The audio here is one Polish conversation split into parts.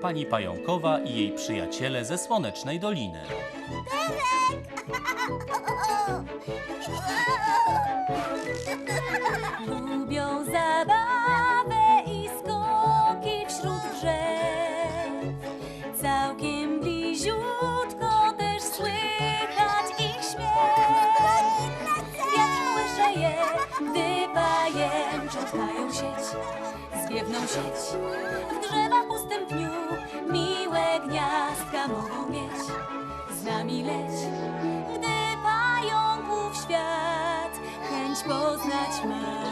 pani Pająkowa i jej przyjaciele ze Słonecznej Doliny. Lubią zabawę i skoki wśród drzew. Całkiem bliziutko też słychać ich śmiech. Jak słyszę je, gdy pajęczotkają sieć, zwiewną sieć. W drzewach ustępniu gniazdka mogą mieć. Z nami leć, gdy pająków świat chęć poznać masz.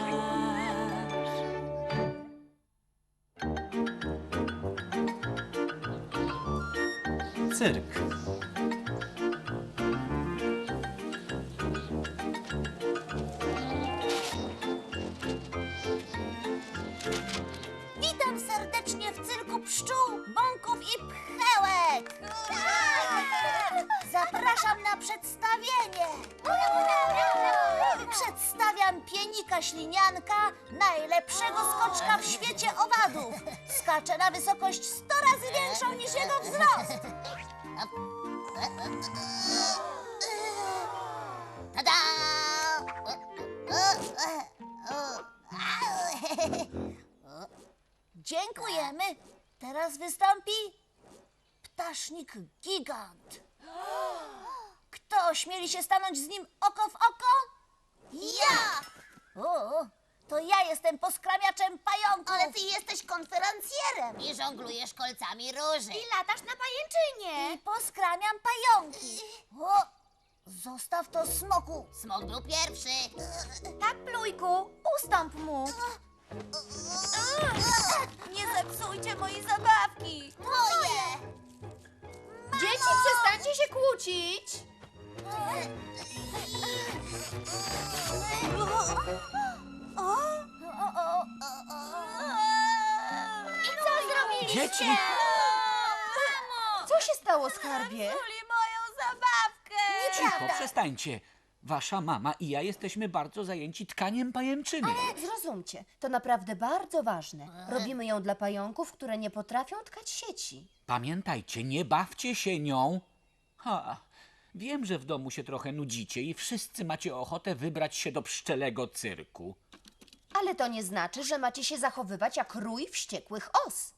Cyrk. Ślinianka, najlepszego skoczka w świecie owadów. Skacze na wysokość 100 razy większą niż jego wzrost. Tada! Dziękujemy. Teraz wystąpi ptasznik gigant. Kto ośmieli się stanąć z nim oko w oko? Ja! O, to ja jestem poskramiaczem pająków. Ale ty jesteś konferencjerem. I żonglujesz kolcami róży. I latasz na pajęczynie. I poskramiam pająki. O, zostaw to smoku. Smok był pierwszy. Tak, plujku, ustąp mu. Nie zepsujcie mojej zabawki. Moje. Dzieci, przestańcie się kłócić! I co zrobiliście? Dzieci! Co się stało, skarbie? moją zabawkę. Cicho, przestańcie. Wasza mama i ja jesteśmy bardzo zajęci tkaniem pajęczyny. Zrozumcie, to naprawdę bardzo ważne. Robimy ją dla pająków, które nie potrafią tkać sieci. Pamiętajcie, nie bawcie się nią. Ha, wiem, że w domu się trochę nudzicie i wszyscy macie ochotę wybrać się do pszczelego cyrku. Ale to nie znaczy, że macie się zachowywać jak rój wściekłych os.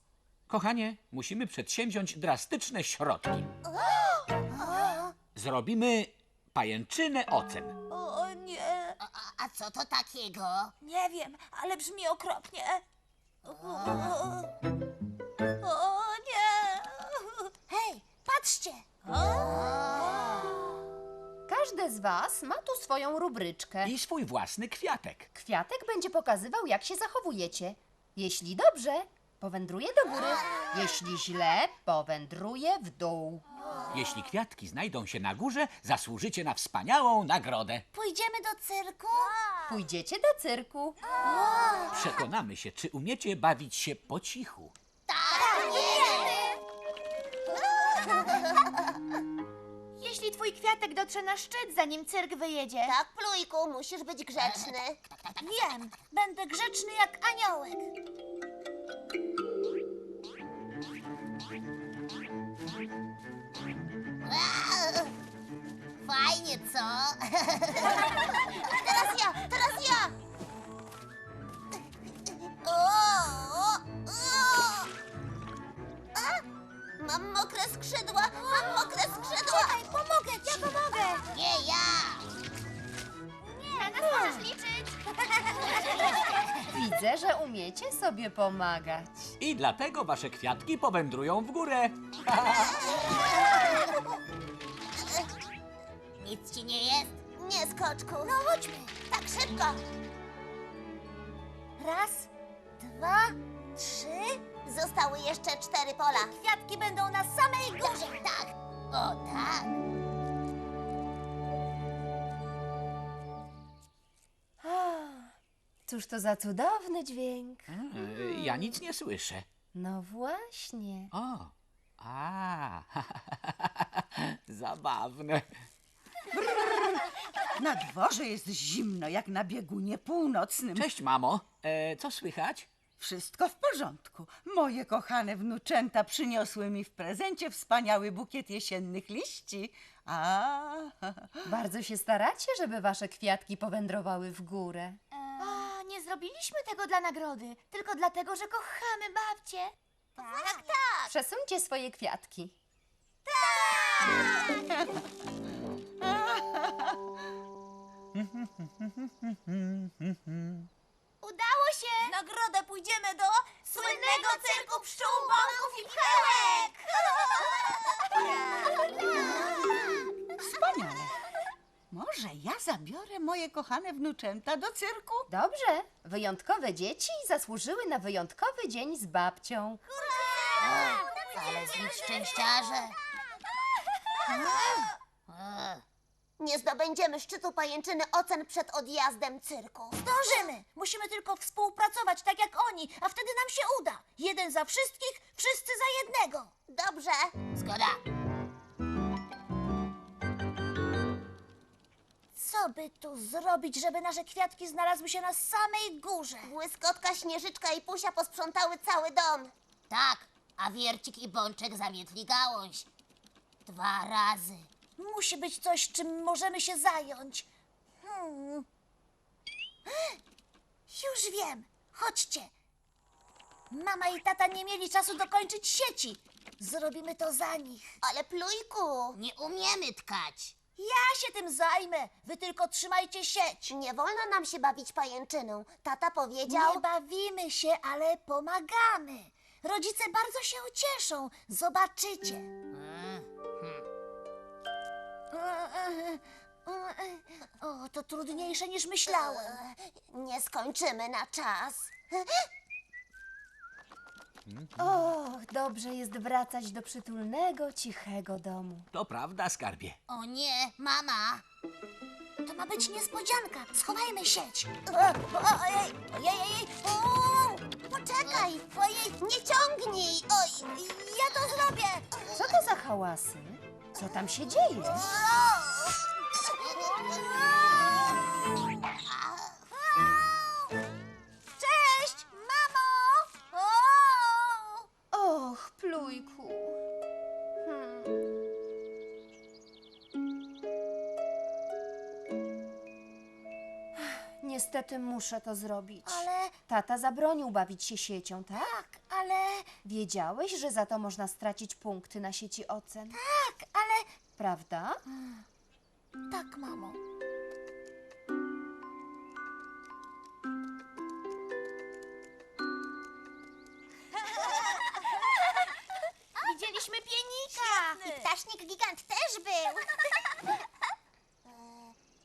Kochanie, musimy przedsięwziąć drastyczne środki. Zrobimy pajęczynę ocen. O nie, A, a co to takiego? nie wiem, ale brzmi okropnie. O nie. Hej, patrzcie. Każde z was ma tu swoją rubryczkę. I swój własny kwiatek. Kwiatek będzie pokazywał, jak się zachowujecie. Jeśli dobrze, powędruje do góry. Jeśli źle, powędruje w dół. Jeśli kwiatki znajdą się na górze, zasłużycie na wspaniałą nagrodę. Pójdziemy do cyrku? Pójdziecie do cyrku. Przekonamy się, czy umiecie bawić się po cichu. Twój kwiatek dotrze na szczyt, zanim cyrk wyjedzie. Tak, plujku, musisz być grzeczny. Wiem, będę grzeczny jak aniołek. Fajnie, co? teraz ja. Mam mokre skrzydła, mam mokre skrzydła. Czekaj, pomogę ci. Ja pomogę. Nie ja. Nie, na nas możesz liczyć. Widzę, że umiecie sobie pomagać. I dlatego wasze kwiatki powędrują w górę. Nic ci nie jest? Nie, skoczku. No chodźmy. Tak szybko. Raz, dwa, trzy. Zostały jeszcze cztery pola. Kwiatki będą na samej górze. Tak. O, tak. Cóż to za cudowny dźwięk. Ja nic nie słyszę. No właśnie. O, a, zabawne. Na dworze jest zimno, jak na biegunie północnym. Cześć, mamo. E, co słychać? Wszystko w porządku. Moje kochane wnuczęta przyniosły mi w prezencie wspaniały bukiet jesiennych liści. A, Bardzo się staracie, żeby wasze kwiatki powędrowały w górę. A, nie zrobiliśmy tego dla nagrody, tylko dlatego, że kochamy babcię. Tak, tak. Przesuńcie swoje kwiatki. Udało się! W nagrodę pójdziemy do słynnego cyrku pszczół, bąków i pchełek! wspaniale. Może ja zabiorę moje kochane wnuczęta do cyrku? Dobrze, wyjątkowe dzieci zasłużyły na wyjątkowy dzień z babcią. Ale z nich szczęściarze. Nie zdobędziemy szczytu pajęczyny ocen przed odjazdem cyrku. Zdążymy. Musimy tylko współpracować tak jak oni, a wtedy nam się uda. Jeden za wszystkich, wszyscy za jednego. Dobrze. Zgoda. Co by tu zrobić, żeby nasze kwiatki znalazły się na samej górze? Błyskotka, Śnieżyczka i Pusia posprzątały cały dom. Tak, a Wiercik i Bączek zamietli gałąź. Dwa razy. Musi być coś, czym możemy się zająć. Hmm. Już wiem. Chodźcie. Mama i tata nie mieli czasu dokończyć sieci. Zrobimy to za nich. Ale Plujku... Nie umiemy tkać. Ja się tym zajmę. Wy tylko trzymajcie sieć. Nie wolno nam się bawić pajęczyną. Tata powiedział... Nie bawimy się, ale pomagamy. Rodzice bardzo się ucieszą. Zobaczycie. O, to trudniejsze niż myślałem. Nie skończymy na czas. Och, dobrze jest wracać do przytulnego, cichego domu. To prawda, skarbie. O nie, mama. To ma być niespodzianka. Schowajmy sieć. O, o, Ojej, ojej, ojej. O, Poczekaj, ojej, nie ciągnij. Oj, ja to zrobię. Co to za hałasy? Co tam się dzieje? Cześć, Niestety muszę to zrobić. Ale Tata zabronił bawić się siecią, tak? tak, ale Wiedziałeś, że za to można stracić punkty na sieci ocen, tak, ale prawda? tak, mamo. Widzieliśmy pienika. I ptasznik gigant też był.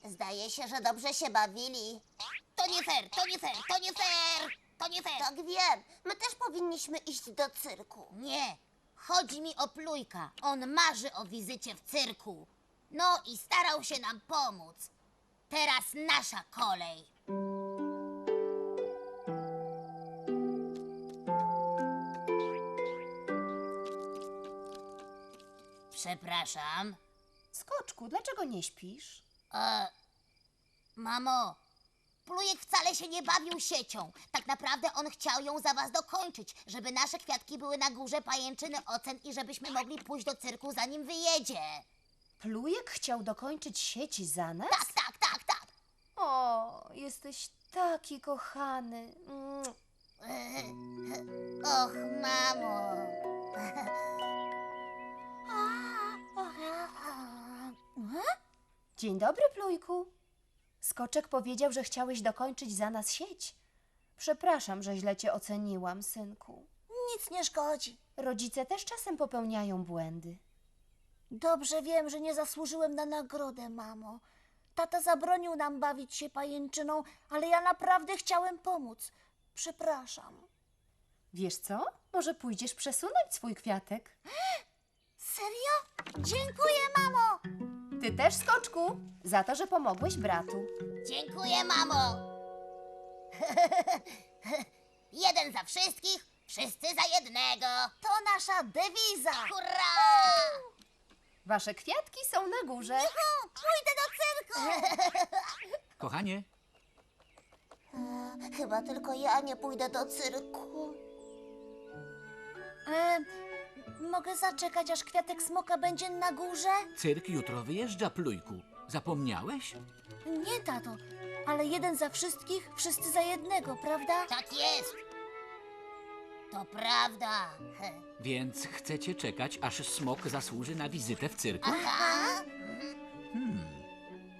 Zdaje się, że dobrze się bawili. To nie fair, to nie fair, to nie fair, to nie fair. Tak wiem. My też powinniśmy iść do cyrku. Nie. Chodzi mi o Plujka. On marzy o wizycie w cyrku. No i starał się nam pomóc. Teraz nasza kolej. Przepraszam. Skoczku, dlaczego nie śpisz? E, mamo, Plujek wcale się nie bawił siecią. Tak naprawdę on chciał ją za was dokończyć, żeby nasze kwiatki były na górze pajęczyny ocen i żebyśmy mogli pójść do cyrku zanim wyjedzie. Plujek chciał dokończyć sieci za nas? Tak, tak, tak, tak. O, jesteś taki kochany. Mm. Och, mamo. Dzień dobry, Plujku. Skoczek powiedział, że chciałeś dokończyć za nas sieć. Przepraszam, że źle cię oceniłam, synku. Nic nie szkodzi. Rodzice też czasem popełniają błędy. Dobrze wiem, że nie zasłużyłem na nagrodę, mamo. Tata zabronił nam bawić się pajęczyną, ale ja naprawdę chciałem pomóc. Przepraszam. Wiesz co? Może pójdziesz przesunąć swój kwiatek? Serio? Dziękuję, mamo! Ty też, Skoczku, za to, że pomogłeś bratu. Dziękuję, mamo. Jeden za wszystkich, wszyscy za jednego. To nasza dewiza. Hurra! Wasze kwiatki są na górze. Pójdę do cyrku. Kochanie, E, Chyba tylko ja nie pójdę do cyrku. E, mogę zaczekać, aż kwiatek smoka będzie na górze? Cyrk jutro wyjeżdża, plujku. Zapomniałeś? Nie, tato, ale jeden za wszystkich, wszyscy za jednego, prawda? Tak jest. To prawda. Więc chcecie czekać, aż smok zasłuży na wizytę w cyrku? Aha.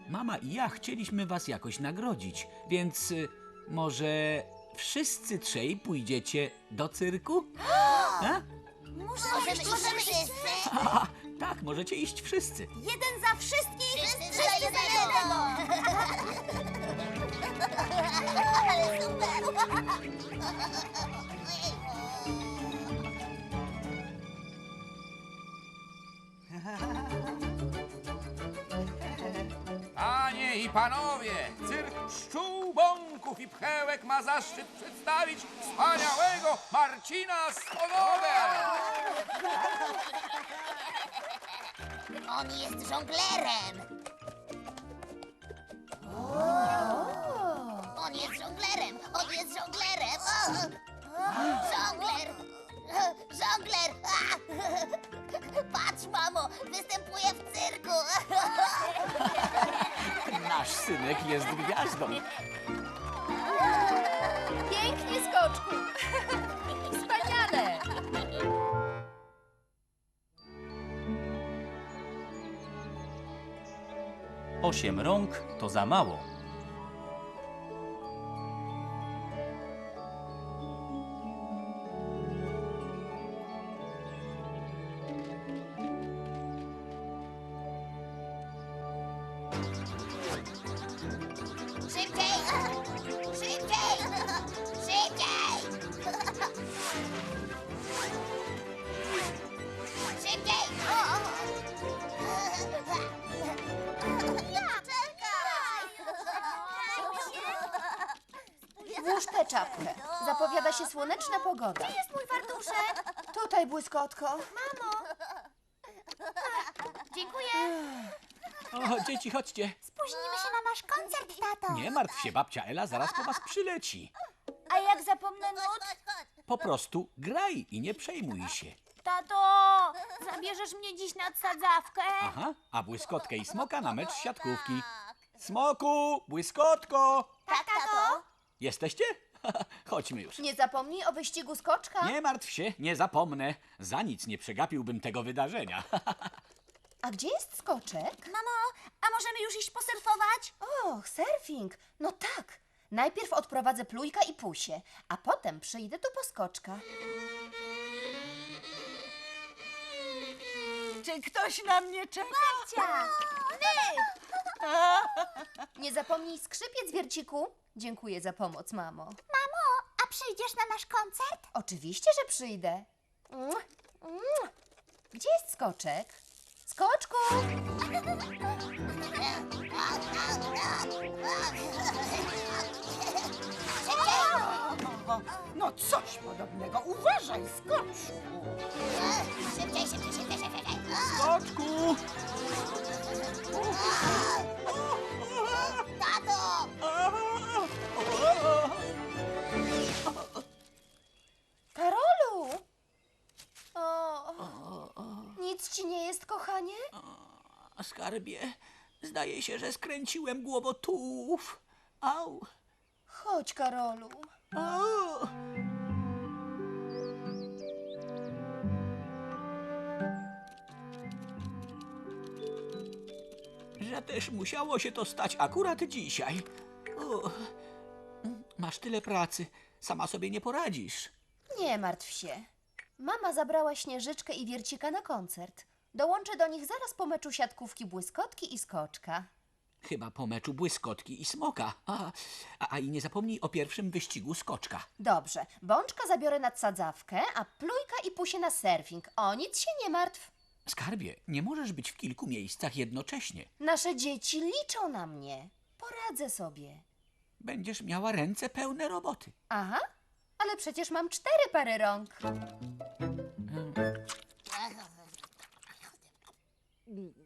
Mama i ja chcieliśmy was jakoś nagrodzić, więc y, może wszyscy trzej pójdziecie do cyrku? A? Możemy, możemy wszyscy. Haha, tak, możecie iść wszyscy. Jeden za wszystkich! Wszyscy za jednego. Ale super. Panie i panowie, cyrk pszczół, bąków i pchełek ma zaszczyt przedstawić wspaniałego Marcina Stodowę! On jest żonglerem. On jest żonglerem. On jest żonglerem. O! Żongler. Żongler. A! Patrz, mamo, występuje w cyrku. Nasz synek jest gwiazdą. Skoczku! Wspaniale! Osiem rąk to za mało. Tutaj, błyskotko. Dziękuję. O, dzieci, chodźcie. Spóźnimy się na nasz koncert, tato. Nie martw się, babcia Ela zaraz po was przyleci. A jak zapomnę nut? Po prostu graj i nie przejmuj się. Tato, zabierzesz mnie dziś nad sadzawkę? Aha, a błyskotkę i smoka na mecz siatkówki. Smoku, błyskotko! Tak, tato. Jesteście? Chodźmy już. Nie zapomnij o wyścigu skoczka. Nie martw się, nie zapomnę. Za nic nie przegapiłbym tego wydarzenia. A gdzie jest skoczek? Mamo, a możemy już iść posurfować? Och, surfing. No tak. Najpierw odprowadzę plujka i pusie, a potem przyjdę tu po skoczka. Czy ktoś na mnie czeka? Cia! Nie zapomnij skrzypiec, wierciku. Dziękuję za pomoc, mamo. Przyjdziesz na nasz koncert? Oczywiście, że przyjdę. Mua, mua. Gdzie jest skoczek? Skoczku! No coś podobnego. Uważaj, skoczku. Szybciej, szybciej, szybciej, szybciej. Skoczku! Nie jest, kochanie? Skarbie, zdaje się, że skręciłem głowotów. Au! Chodź, Karolu. Au! Że też musiało się to stać akurat dzisiaj. Masz tyle pracy, sama sobie nie poradzisz. Nie martw się. Mama zabrała Śnieżyczkę i Wiercika na koncert. Dołączę do nich zaraz po meczu siatkówki Błyskotki i Skoczka. Chyba po meczu błyskotki i smoka. A, a, a i nie zapomnij o pierwszym wyścigu skoczka. Dobrze, Bączka zabiorę na sadzawkę, a Plujka i Pusie na surfing. O nic się nie martw. Skarbie, nie możesz być w kilku miejscach jednocześnie. Nasze dzieci liczą na mnie. Poradzę sobie. Będziesz miała ręce pełne roboty. Aha, ale przecież mam cztery pary rąk.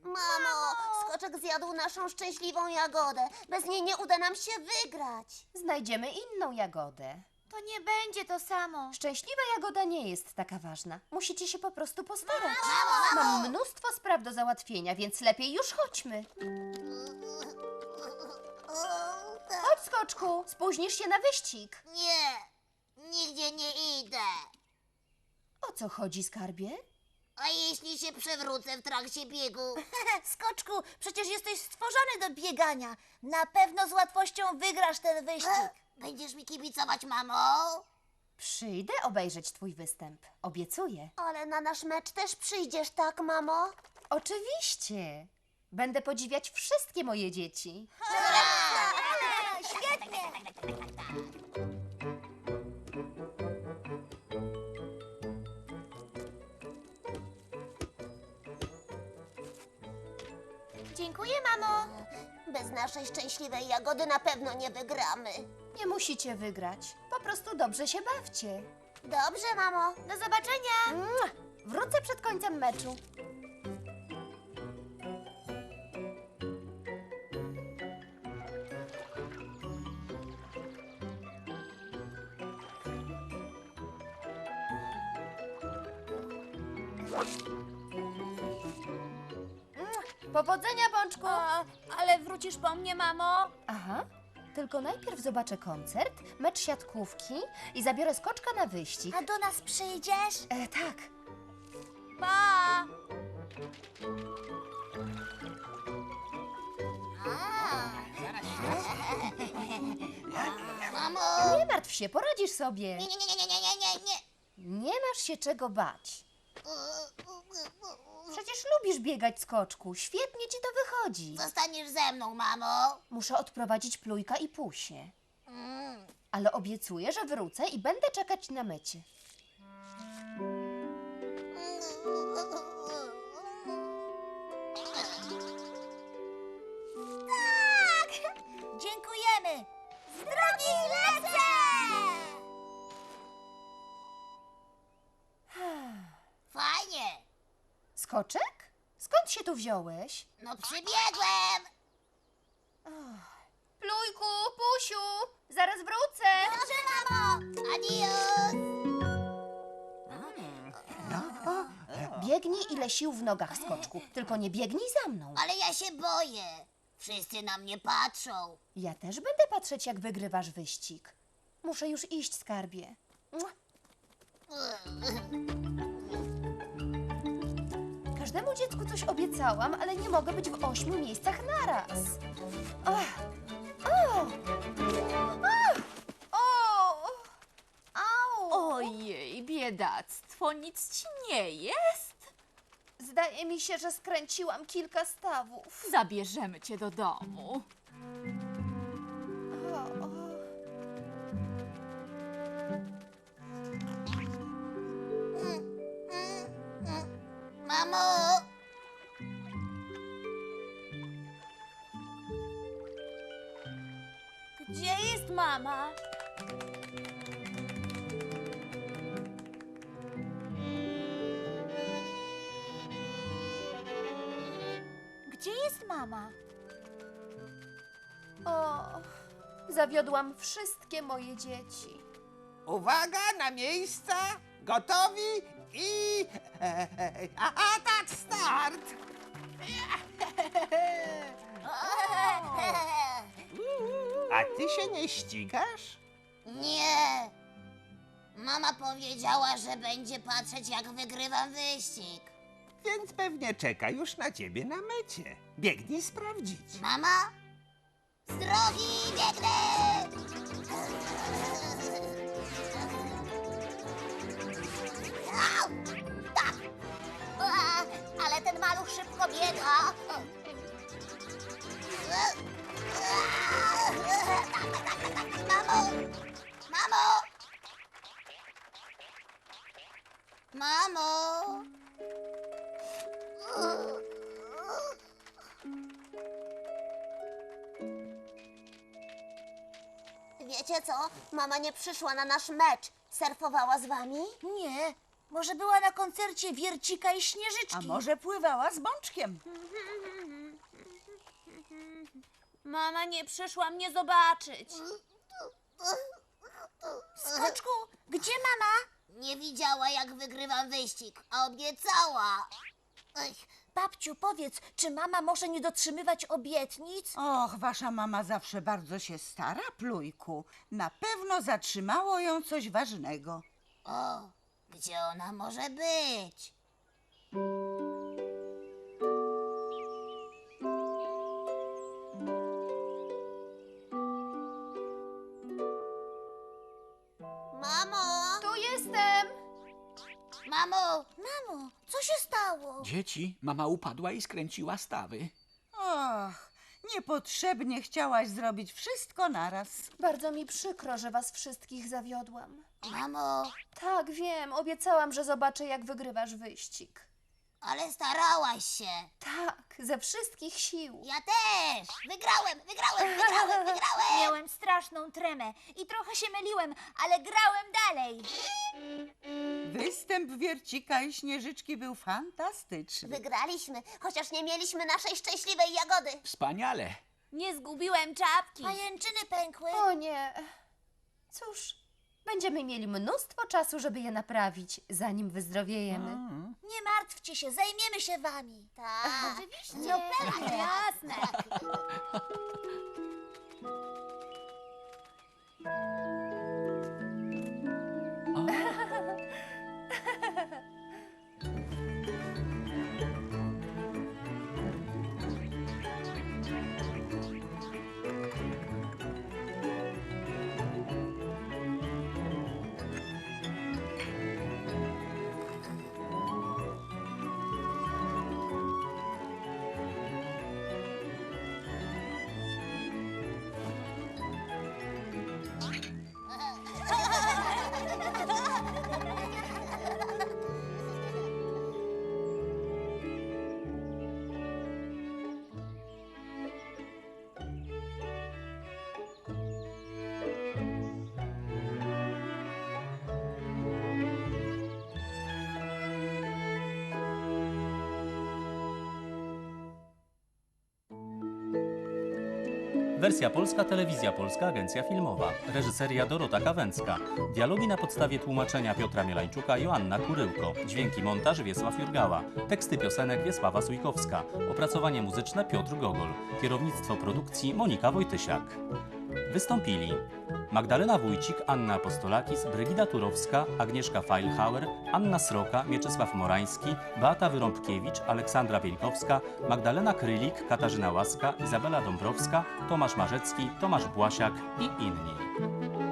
Mamo, skoczek zjadł naszą szczęśliwą jagodę. Bez niej nie uda nam się wygrać. Znajdziemy inną jagodę. To nie będzie to samo. Szczęśliwa jagoda nie jest taka ważna. Musicie się po prostu postarać. Mamo, mamo! Mam mnóstwo spraw do załatwienia, więc lepiej już chodźmy. Chodź, skoczku, spóźnisz się na wyścig. Nie, nigdzie nie idę. O co chodzi, skarbie? A jeśli się przewrócę w trakcie biegu? Skoczku, przecież jesteś stworzony do biegania. Na pewno z łatwością wygrasz ten wyścig. Będziesz mi kibicować, mamo? Przyjdę obejrzeć twój występ. Obiecuję. Ale na nasz mecz też przyjdziesz, tak, mamo? Oczywiście. Będę podziwiać wszystkie moje dzieci. Świetnie! Dziękuję, mamo. Bez naszej szczęśliwej jagody na pewno nie wygramy. Nie musicie wygrać. Po prostu dobrze się bawcie. Dobrze, mamo. Do zobaczenia. Mua! Wrócę przed końcem meczu. Powodzenia, Bączku! ale wrócisz po mnie, mamo? Aha, tylko najpierw zobaczę koncert, mecz siatkówki i zabiorę skoczka na wyścig. A do nas przyjdziesz? E, tak. Pa! Mamo. Nie martw się, poradzisz sobie. Nie, nie, nie, nie, nie, nie, nie, nie. Nie masz się czego bać. Lubisz biegać skoczku. Świetnie ci to wychodzi. Zostaniesz ze mną, mamo. Muszę odprowadzić plujka i pusie. Mm. Ale obiecuję, że wrócę i będę czekać na mecie. Skąd się tu wziąłeś? No przybiegłem. Plujku, pusiu, zaraz wrócę. Dobrze, mamo. Adios. Biegnij ile sił w nogach, skoczku. Tylko nie biegnij za mną. Ale ja się boję. Wszyscy na mnie patrzą. Ja też będę patrzeć, jak wygrywasz wyścig. Muszę już iść, skarbie. Mua. Każdemu dziecku coś obiecałam, ale nie mogę być w ośmiu miejscach naraz. Ach. O! Ach. O! Au! Ojej, biedactwo, nic ci nie jest? Zdaje mi się, że skręciłam kilka stawów. Zabierzemy cię do domu. Mama? Gdzie jest mama? o! Zawiodłam wszystkie moje dzieci. Uwaga na miejsca, gotowi i e, e, a, atak start! A ty się nie ścigasz? Nie. Mama powiedziała, że będzie patrzeć, jak wygrywam wyścig. Więc pewnie czeka już na ciebie na mecie. Biegnij sprawdzić. Mama? Z drogi biegnę! Au! Tak! Ale ten maluch szybko biega. Mamo! Mamo! Mamo! Wiecie co? Mama nie przyszła na nasz mecz. Surfowała z wami? Nie, może była na koncercie Wiercika i Śnieżyczki. A może pływała z bączkiem? Mama nie przyszła mnie zobaczyć. Skoczku, gdzie mama? Nie widziała, jak wygrywam wyścig, a obiecała. Ech, Babciu, powiedz, czy mama może nie dotrzymywać obietnic? Och, wasza mama zawsze bardzo się stara, plujku. Na pewno zatrzymało ją coś ważnego. o, gdzie ona może być? Dzieci, mama upadła i skręciła stawy. Och, niepotrzebnie chciałaś zrobić wszystko naraz. Bardzo mi przykro, że was wszystkich zawiodłam. Mamo, Tak, wiem, obiecałam, że zobaczę, jak wygrywasz wyścig. Ale starałaś się. Tak, ze wszystkich sił. Ja też! Wygrałem, wygrałem, wygrałem, wygrałem! Miałem straszną tremę i trochę się myliłem, ale grałem dalej. Występ Wiercika i Śnieżyczki był fantastyczny. Wygraliśmy, chociaż nie mieliśmy naszej szczęśliwej jagody. Wspaniale. Nie zgubiłem czapki. Pajęczyny pękły. O nie. Cóż, będziemy mieli mnóstwo czasu, żeby je naprawić, zanim wyzdrowiejemy. Nie martwcie się, zajmiemy się wami. Tak. Oczywiście. No pewnie. Jasne. Wersja polska, telewizja polska, agencja filmowa. Reżyseria Dorota Kawęcka. Dialogi na podstawie tłumaczenia Piotra Mielańczuka, Joanna Kuryłko. Dźwięki montaż Wiesław Jurgała. Teksty piosenek Wiesława Sujkowska. Opracowanie muzyczne Piotr Gogol. Kierownictwo produkcji Monika Wojtysiak. Wystąpili Magdalena Wójcik, Anna Apostolakis, Brygida Turowska, Agnieszka Feilhauer, Anna Sroka, Mieczysław Morański, Beata Wyrąbkiewicz, Aleksandra Wieńkowska, Magdalena Krylik, Katarzyna Łaska, Izabela Dąbrowska, Tomasz Marzecki, Tomasz Błasiak i inni.